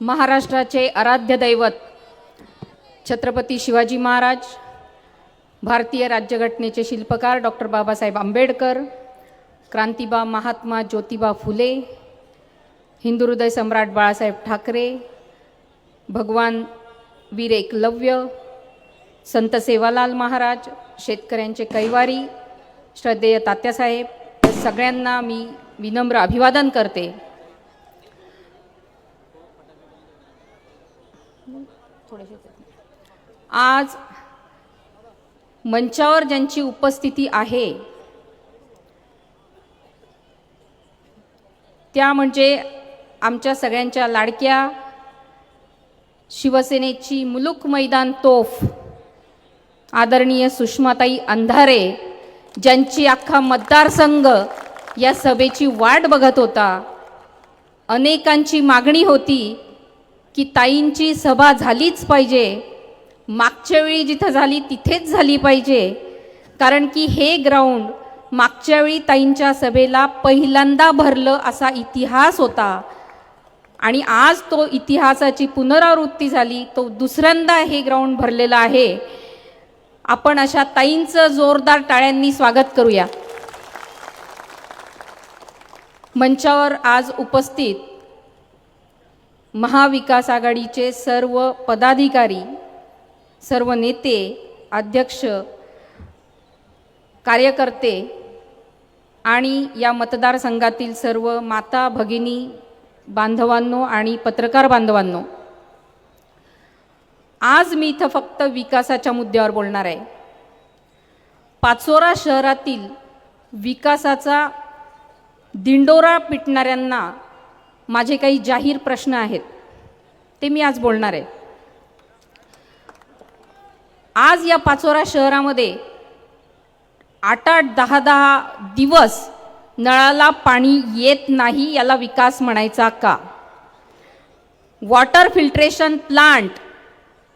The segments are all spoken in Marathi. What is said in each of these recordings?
महाराष्ट्राचे आराध्य दैवत छत्रपती शिवाजी महाराज भारतीय राज्यघटनेचे शिल्पकार डॉक्टर बाबासाहेब आंबेडकर क्रांतिबा महात्मा ज्योतिबा फुले हिंदू हृदय सम्राट बाळासाहेब ठाकरे भगवान वीर एकलव्य संत सेवालाल महाराज शेतकऱ्यांचे कैवारी श्रद्धेय तात्यासाहेब सगळ्यांना मी विनम्र अभिवादन करते. आज मंचावर ज्यांची उपस्थिती आहे त्या म्हणजे आमच्या सगळ्यांच्या लाडक्या शिवसेनेची मुलुक मैदान तोफ आदरणीय सुषमाताई अंधारे ज्यांची अख्खा मतदारसंघ या सभेची वाट बघत होता. अनेकांची मागणी होती की ताईंची सभा झालीच पाहिजे. मागच्या वेळी जिथं झाली तिथेच झाली पाहिजे. कारण की हे ग्राउंड मागच्या वेळी ताईंच्या सभेला पहिल्यांदा भरलं असा इतिहास होता. आणि आज तो इतिहासाची पुनरावृत्ती झाली तो दुसऱ्यांदा हे ग्राउंड भरलेलं आहे. आपण अशा ताईंचं जोरदार टाळ्यांनी स्वागत करूया. मंचावर आज उपस्थित महाविकास आघाडीचे सर्व पदाधिकारी सर्व नेते अध्यक्ष कार्यकर्ते आणि या मतदारसंघातील सर्व माता भगिनी बांधवांनो आणि पत्रकार बांधवांनो आज मी इथं फक्त विकासाच्या मुद्द्यावर बोलणार आहे. पाचोरा शहरातील विकासाचा दिंडोरा पिटणाऱ्यांना माझे काही जाहीर प्रश्न आहेत. ते मी आज बोलणार आहे. आज या पाचोरा शहरामध्ये आठ आठ दहा दहा दिवस नळाला पाणी येत नाही याला विकास म्हणायचा का? वॉटर फिल्ट्रेशन प्लांट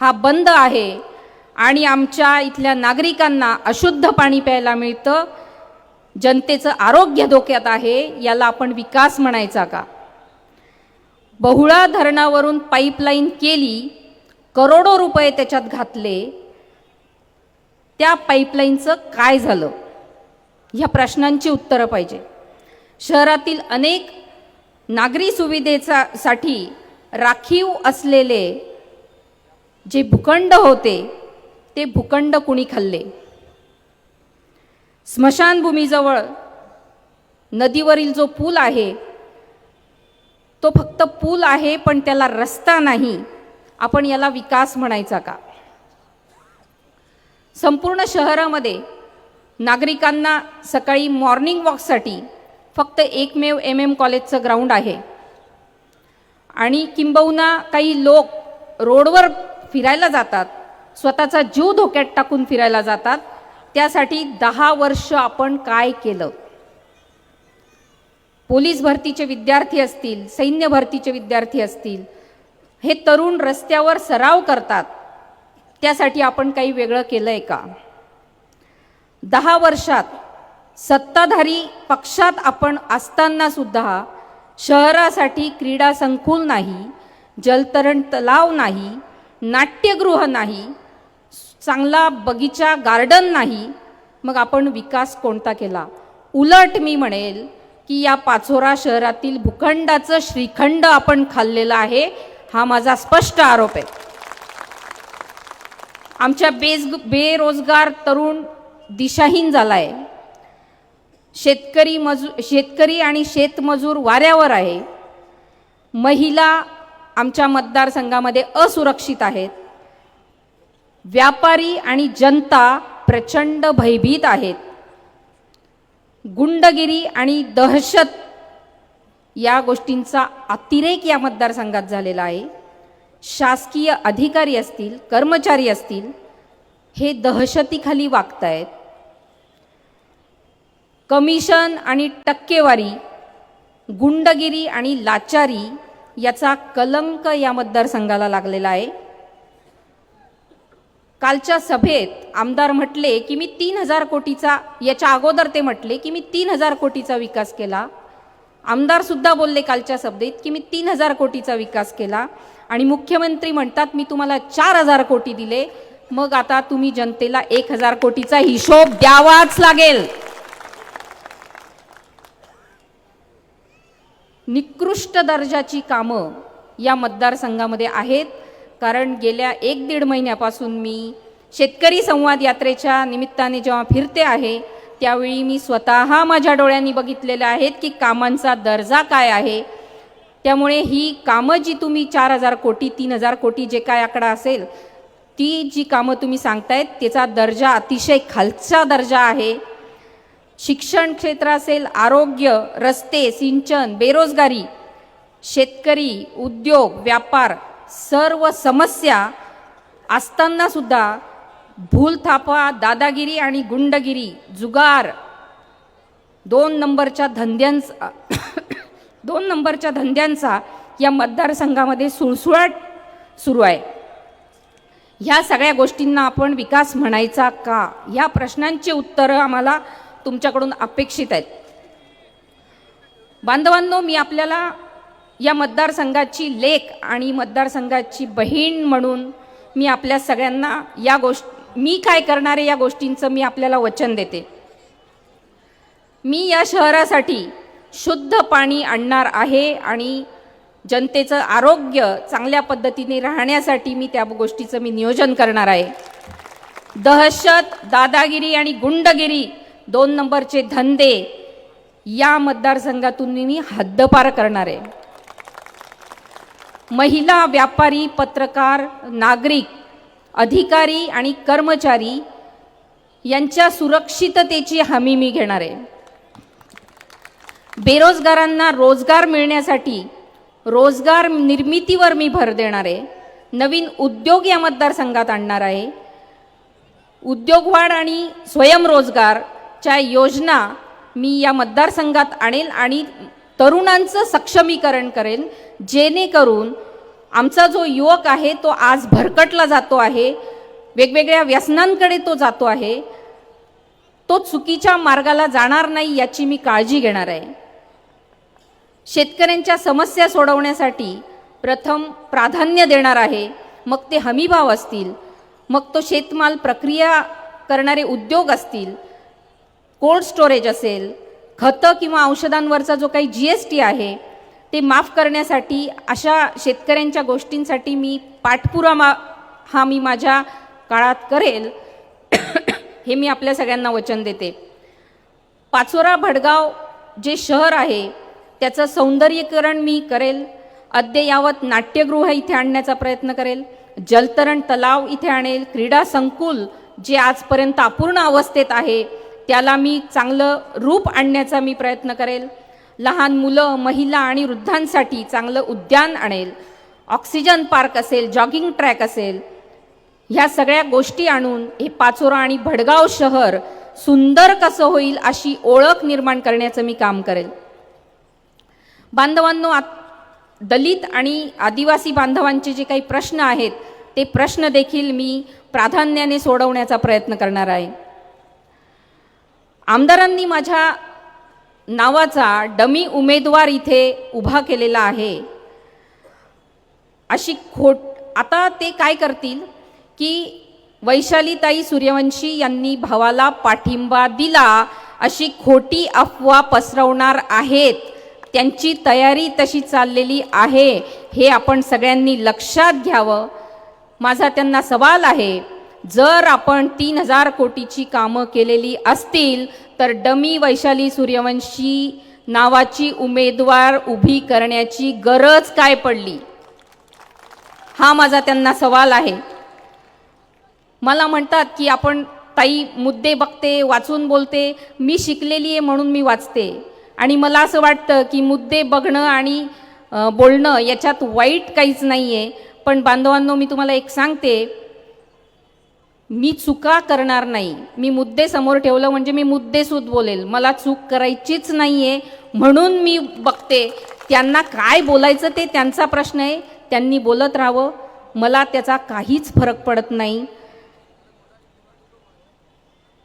हा बंद आहे आणि आमच्या इथल्या नागरिकांना अशुद्ध पाणी प्यायला मिळतं. जनतेचं आरोग्य धोक्यात आहे याला आपण विकास म्हणायचा का? बहुळा धरणावरून पाईपलाईन केली करोडो रुपये त्याच्यात घातले. त्या पाईपलाईनचं काय झालं? ह्या प्रश्नांची उत्तरं पाहिजे. शहरातील अनेक नागरी सुविधेचा साठी राखीव असलेले जे भूखंड होते ते भूखंड कुणी खाल्ले? स्मशानभूमीजवळ नदीवरील जो पूल आहे तो फक्त पूल आहे पण त्याला रस्ता नाही. आपण याला विकास म्हणायचा का? संपूर्ण शहरामध्ये नागरिकांना सकाळी मॉर्निंग वॉकसाठी फक्त एकमेव एम एम कॉलेजचं ग्राउंड आहे. आणि किंबहुना काही लोक रोडवर फिरायला जातात स्वतःचा जीव धोक्यात टाकून फिरायला जातात. त्यासाठी दहा वर्ष आपण काय केलं? पोलीस भरतीचे विद्यार्थी असतील सैन्य भरतीचे विद्यार्थी असतील हे तरुण रस्त्यावर सराव करतात. त्यासाठी आपण काही वेगळं केलं आहे का? दहा वर्षात सत्ताधारी पक्षात आपण असताना सुद्धा शहरासाठी क्रीडा संकुल नाही जलतरण तलाव नाही नाट्यगृह नाही चांगला बगीचा गार्डन नाही. मग आपण विकास कोणता केला? उलट मी म्हणेल की या पाचोरा शहरातील भूखंडाचं श्रीखंड आपण खाल्लेलं आहे हा माझा स्पष्ट आरोप आहे. आमच्या बेज बेरोजगार तरुण दिशाहीन झाला आहे शेतकरी मजू शेतकरी आणि शेतमजूर वाऱ्यावर आहे. महिला आमच्या मतदारसंघामध्ये असुरक्षित आहेत. व्यापारी आणि जनता प्रचंड भयभीत आहेत. गुंडगिरी आणि दहशत या गोष्टींचा अतिरेक या मतदारसंघात झालेला आहे. शासकीय अधिकारी असतील कर्मचारी असतील हे दहशतीखाली वागत आहेत कमिशन आणि टक्केवारी गुंडगिरी आणि लाचारी याचा कलंक या मतदारसंघाला लागलेला आहे. कालच्या सभेत आमदार म्हटले की मी तीन हजार कोटीचा याच्या अगोदर ते म्हटले की मी तीन हजार कोटीचा विकास केला. आमदारसुद्धा बोलले कालच्या सभेत की मी तीन हजार कोटीचा विकास केला. आणि मुख्यमंत्री म्हणतात मी तुम्हाला चार हजार कोटी दिले. मग आता तुम्ही जनतेला एक हजार कोटीचा हिशोब द्यावाच लागेल. निकृष्ट दर्जाची कामं या मतदारसंघामध्ये आहेत. कारण गेल्या एक दीड महिन्यापासून मी शेतकरी संवाद यात्रेच्या निमित्ताने जेव्हा फिरते आहे त्यावेळी मी स्वतः माझ्या डोळ्यांनी बघितलेलं आहेत की कामांचा दर्जा काय आहे. त्यामुळे ही कामं जी तुम्ही चार हजार कोटी तीन हजार कोटी जे काय आकडा असेल ती जी कामं तुम्ही सांगतायत त्याचा दर्जा अतिशय खालचा दर्जा आहे. शिक्षण क्षेत्र असेल आरोग्य रस्ते सिंचन बेरोजगारी शेतकरी उद्योग व्यापार सर्व समस्या असतानासुद्धा भूलथापा दादागिरी आणि गुंडगिरी जुगार दोन नंबरच्या धंद्यांचा दोन नंबरच्या धंद्यांचा या मतदारसंघामध्ये सुळसुळाट सुरू आहे. ह्या सगळ्या गोष्टींना आपण विकास म्हणायचा का? या प्रश्नांची उत्तरं आम्हाला तुमच्याकडून अपेक्षित आहेत. बांधवांनो मी आपल्याला या मतदारसंघाची लेख आणि मतदारसंघाची बहीण म्हणून मी आपल्या सगळ्यांना या गोष्ट मी काय करणारे या गोष्टींचं मी आपल्याला वचन देते. मी या शहरासाठी शुद्ध पाणी आणणार आहे आणि जनतेचं आरोग्य चांगल्या पद्धतीने राहण्यासाठी मी त्या गोष्टीचं मी नियोजन करणार आहे. दहशत दादागिरी आणि गुंडगिरी दोन नंबरचे धंदे या मतदारसंघातून मी हद्दपार करणार आहे. महिला व्यापारी पत्रकार नागरिक अधिकारी आणि कर्मचारी यांच्या सुरक्षिततेची हमी मी घेणार आहे. बेरोजगारांना रोजगार मिळण्यासाठी रोजगार निर्मितीवर मी भर देणार आहे. नवीन उद्योग या मतदारसंघात आणणार आहे. उद्योगवाढ आणि स्वयंरोजगारच्या योजना मी या मतदारसंघात आणेल आणि तरुणांचं सक्षमीकरण करेन जेणेकरून आमचा जो युवक आहे तो आज भरकटला जातो आहे वेगवेगळ्या व्यसनांकडे तो जातो आहे तो चुकीच्या मार्गाला जाणार नाही याची मी काळजी घेणार आहे. शेतकऱ्यांच्या समस्या सोडवण्यासाठी प्रथम प्राधान्य देणार आहे मग ते हमीभाव असतील मग तो शेतमाल प्रक्रिया करणारे उद्योग असतील कोल्ड स्टोरेज असेल खतं किंवा औषधांवरचा जो काही जी एस टी आहे ते माफ करण्यासाठी अशा शेतकऱ्यांच्या गोष्टींसाठी मी पाठपुरावा हा मी माझ्या काळात करेल हे मी आपल्या सगळ्यांना वचन देते. पाचोरा भडगाव जे शहर आहे त्याचं सौंदर्यीकरण मी करेल अद्ययावत नाट्यगृह इथे आणण्याचा प्रयत्न करेल जलतरण तलाव इथे आणेल क्रीडा संकुल जे आजपर्यंत अपूर्ण अवस्थेत आहे त्याला मी चांगलं रूप आणण्याचा मी प्रयत्न करेल. लहान मुलं महिला आणि वृद्धांसाठी चांगलं उद्यान आणेल. ऑक्सिजन पार्क असेल जॉगिंग ट्रॅक असेल ह्या सगळ्या गोष्टी आणून हे पाचोरा आणि भडगाव शहर सुंदर कसं होईल अशी ओळख निर्माण करण्याचं मी काम करेल. बांधवांनो दलित आणि आदिवासी बांधवांचे जे काही प्रश्न आहेत ते प्रश्न देखील मी प्राधान्याने सोडवण्याचा प्रयत्न करणार आहे. आमदारांनी माझ्या नावाचा डमी उमेदवार इथे उभा केलेला आहे. अशी खोट आता ते काय करतील की वैशालीताई सूर्यवंशी यांनी भावाला पाठिंबा दिला अशी खोटी अफवा पसरवणार आहेत. त्यांची तयारी तशी चाललेली आहे. हे आपण सगळ्यांनी लक्षात घ्यावं. माझा त्यांना सवाल आहे जर आपण तीन हजार कोटीची कामं केलेली असतील तर डमी वैशाली सूर्यवंशी नावाची उमेदवार उभी करण्याची गरज काय पडली? हा माझा त्यांना सवाल आहे. मला म्हणतात की आपण ताई मुद्दे बघते वाचून बोलते मी शिकलेली आहे म्हणून मी वाचते. आणि मला असं वाटतं की मुद्दे बघणं आणि बोलणं याच्यात वाईट काहीच नाही आहे पण बांधवांनो मी तुम्हाला एक सांगते मी चुका करणार नाही. मी मुद्दे समोर ठेवलं म्हणजे मी मुद्देसूद बोलेल. मला चूक करायचीच नाही आहे म्हणून मी बघते. त्यांना काय बोलायचं ते त्यांचा प्रश्न आहे. त्यांनी बोलत राहावं. मला त्याचा काहीच फरक पडत नाही.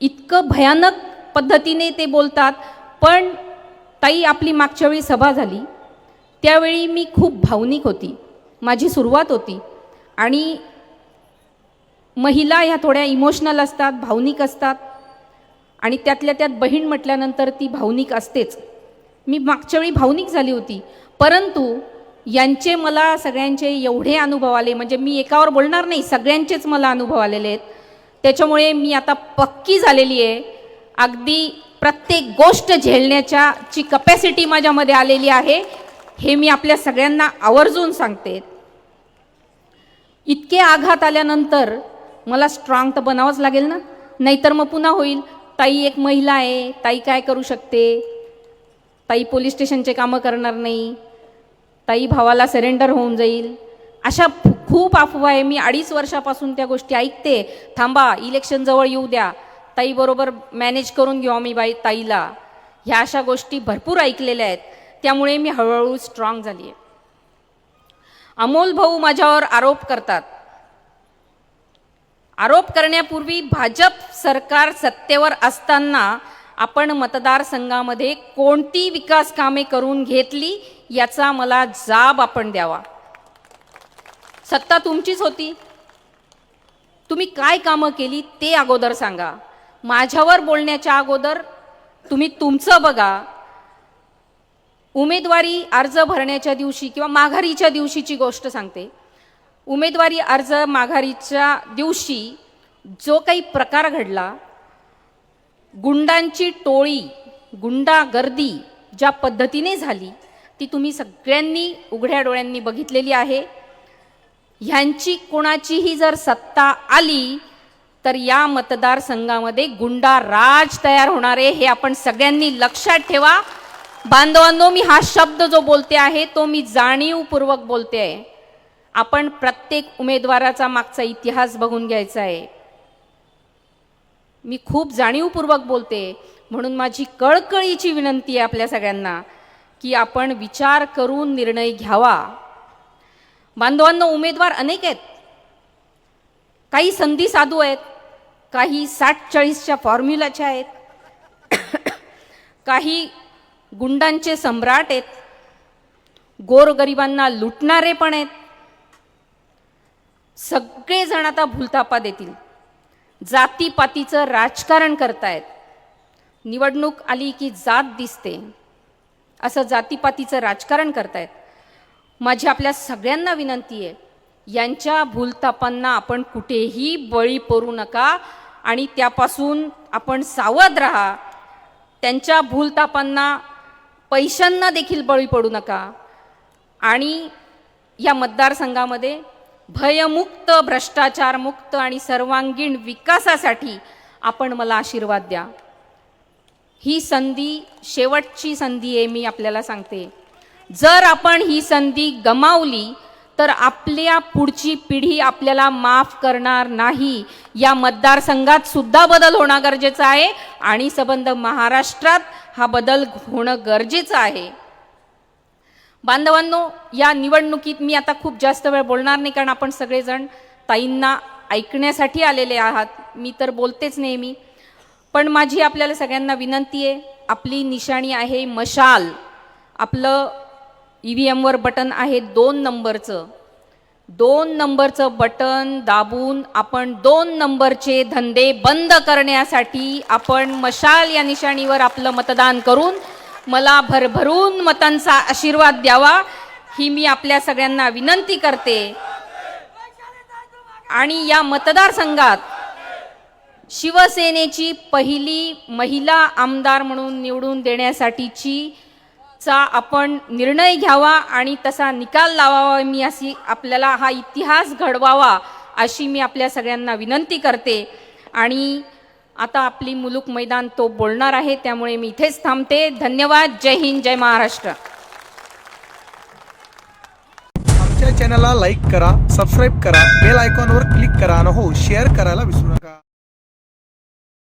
इतकं भयानक पद्धतीने ते बोलतात. पण ताई आपली मागच्या वेळी सभा झाली. त्यावेळी मी खूप भावनिक होती. माझी सुरुवात होती. आणि महिला ह्या थोड्या इमोशनल असतात भावनिक असतात. आणि त्यातल्या त्यात बहीण म्हटल्यानंतर ती भावनिक असतेच. मी मागच्या वेळी भावनिक झाली होती. परंतु यांचे मला सगळ्यांचे एवढे अनुभव आले म्हणजे मी एकावर बोलणार नाही सगळ्यांचेच मला अनुभव आलेले आहेत. त्याच्यामुळे मी आता पक्की झालेली आहे. अगदी प्रत्येक गोष्ट झेलण्याच्या ची कपॅसिटी माझ्यामध्ये आलेली आहे. हे मी आपल्या सगळ्यांना आवर्जून सांगते. इतके आघात आल्यानंतर मला स्ट्रॉंग तर बनावंच लागेल ना? नाहीतर मग पुन्हा होईल. ताई एक महिला आहे. ताई काय करू शकते? ताई पोलीस स्टेशनचे कामं करणार नाही. ताई भावाला सरेंडर होऊन जाईल. अशा खूप अफवा आहे. मी अडीच वर्षापासून त्या गोष्टी ऐकते. थांबा इलेक्शन जवळ येऊ द्या. ताईबरोबर मॅनेज करून घेऊ आम्ही बाई ताईला. ह्या अशा गोष्टी भरपूर ऐकलेल्या आहेत. त्यामुळे मी हळूहळू स्ट्रॉंग झाली आहे अमोल भाऊ माझ्यावर आरोप करतात. आरोप करण्यापूर्वी भाजप सरकार सत्तेवर असताना आपण मतदारसंघामध्ये कोणती विकास कामे करून घेतली याचा मला जाब आपण द्यावा. सत्ता तुमचीच होती. तुम्ही काय कामं केली ते अगोदर सांगा. माझ्यावर बोलण्याच्या अगोदर तुम्ही तुमचं बघा. उमेदवारी अर्ज भरण्याच्या दिवशी किंवा माघारीच्या दिवशीची गोष्ट सांगते. उमेदवारी अर्ज माघारीच्या दिवशी जो काही प्रकार घडला गुंडांची टोळी गुंडा गर्दी ज्या पद्धतीने झाली ती तुम्ही सगळ्यांनी उघड्या डोळ्यांनी बघितलेली आहे. ह्यांची कोणाचीही जर सत्ता आली तर या मतदारसंघामध्ये गुंडा राज तयार होणार आहे हे आपण सगळ्यांनी लक्षात ठेवा. बांधवांनो मी हा शब्द जो बोलते आहे तो मी जाणीवपूर्वक बोलते आहे. आपण प्रत्येक उमेदवाराचा मागचा इतिहास बघून घ्यायचा आहे. मी खूप जाणीवपूर्वक बोलते म्हणून माझी कळकळीची विनंती आहे आपल्या सगळ्यांना की आपण विचार करून निर्णय घ्यावा. बांधवांना उमेदवार अनेक आहेत. काही संधी साधू आहेत काही साठ चाळीसच्या फॉर्म्युलाच्या आहेत काही गुंडांचे सम्राट आहेत गोरगरिबांना लुटणारे पण आहेत सगळेजण आता भूलतापा देतील. जातीपातीचं राजकारण करतायत. निवडणूक आली की जात दिसते. असं जातीपातीचं राजकारण करतायत. माझी आपल्या सगळ्यांना विनंती आहे यांच्या भूलतापांना आपण कुठेही बळी पडू नका आणि त्यापासून आपण सावध राहा. त्यांच्या भूलतापांना पैशांना देखील बळी पडू नका. आणि या मतदारसंघामध्ये भयमुक्त भ्रष्टाचारमुक्त आणि सर्वांगीण विकासासाठी आपण मला आशीर्वाद द्या. ही संधी शेवटची संधी आहे मी आपल्याला सांगते. जर आपण ही संधी गमावली तर आपल्या पुढची पिढी आपल्याला माफ करणार नाही. या मतदारसंघात सुद्धा बदल होणं गरजेचं आहे आणि संबंध महाराष्ट्रात हा बदल होणं गरजेचं आहे. बांधवांनो या निवडणुकीत मी आता खूप जास्त वेळ बोलणार नाही कारण आपण सगळेजण ताईंना ऐकण्यासाठी आलेले आहात. मी तर बोलतेच नेहमी. पण माझी आपल्याला सगळ्यांना विनंती आहे आपली निशाणी आहे मशाल. आपलं ई व्ही एमवर बटन आहे दोन नंबरचं. दोन नंबरचं बटन दाबून आपण दोन नंबरचे धंदे बंद करण्यासाठी आपण मशाल या निशाणीवर आपलं मतदान करून मला भरभरून मतांचा आशीर्वाद द्यावा ही मी आपल्या सगळ्यांना विनंती करते. आणि या मतदारसंघात शिवसेनेची पहिली महिला आमदार म्हणून निवडून देण्यासाठीची चा आपण निर्णय घ्यावा आणि तसा निकाल लावावा मी अशी आपल्याला हा इतिहास घडवावा अशी मी आपल्या सगळ्यांना विनंती करते. आणि आता आपली मुलूक मैदान तो बोलणार आहे त्यामुळे मी इथेच थांबते. धन्यवाद. जय हिंद जय महाराष्ट्र. आमच्या चॅनलला लाईक करा सबस्क्राईब करा बेल आयकॉनवर क्लिक करा आणि हो शेअर करायला विसरू नका.